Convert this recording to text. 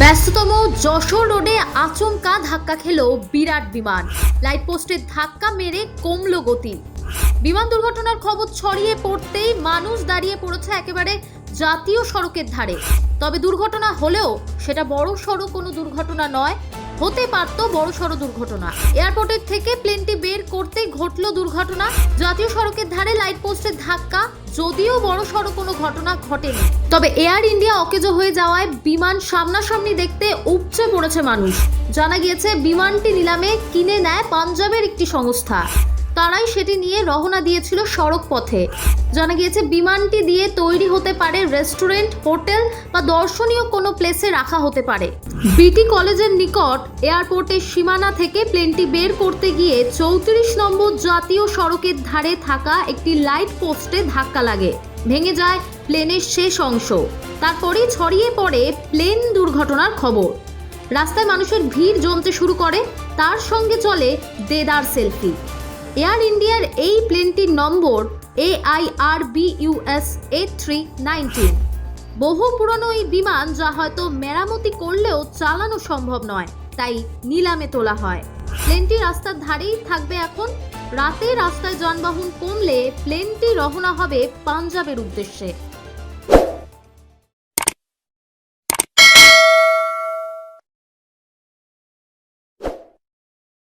ব্যস্ততম যশোর রোডে আচমকা ধাক্কা খেল বিরাট বিমান। লাইট পোস্টের ধাক্কা মেরে কমল গতি। বিমান দুর্ঘটনার খবর ছড়িয়ে পড়তেই মানুষ দাঁড়িয়ে পড়েছে একেবারে জাতীয় সড়কের ধারে। তবে দুর্ঘটনা হলেও সেটা বড় সড়ো কোনো দুর্ঘটনা নয়, হতে পারত বড় সড়ো দুর্ঘটনা। এয়ারপোর্টের থেকে প্লেনটি বের করতেই ঘটলো দুর্ঘটনা। জাতীয় সড়কের ধারে লাইট পোস্টের ধাক্কা যদিও বড় সড়ো কোনো ঘটনা ঘটেনি। তবে এয়ার ইন্ডিয়া অকেজো হয়ে যাওয়ায় বিমান সামনাসামনি দেখতে উপচে পড়েছে মানুষ। জানা গিয়েছে, বিমানটি নিলামে কিনে নেয় পাঞ্জাবের একটি সংস্থা। তারাই সেটি নিয়ে রওনা দিয়েছিল সড়ক পথে জানা গিয়েছে, বিমানটি দিয়ে তৈরি হতে পারে রেস্টুরেন্ট, হোটেল বা দর্শনীয় কোনো প্লেসে রাখা হতে পারে। বিটি কলেজের নিকট এয়ারপোর্টের সীমানা থেকে প্লেনটি বের করতে গিয়ে চৌত্রিশ নম্বর জাতীয় সড়কের ধারে থাকা একটি লাইট পোস্টে ধাক্কা লাগে। ভেঙে যায় প্লেনের শেষ অংশ। তারপরেই ছড়িয়ে পড়ে প্লেন দুর্ঘটনার খবর। রাস্তায় মানুষের ভিড় জমতে শুরু করে, তার সঙ্গে চলে দেদার সেলফি। এয়ার ইন্ডিয়ার এই প্লেনটির নম্বর A I R B US A three nineteen. বহু পুরনো এই বিমান যা হয়তো মেরামতি করলেও চালানো সম্ভব নয়, তাই নিলামে তোলা হয়। প্লেনটি রাস্তার ধারেই থাকবে এখন। রাতে রাস্তায় যানবাহন কমলে প্লেনটি রওনা হবে পাঞ্জাবের উদ্দেশ্যে।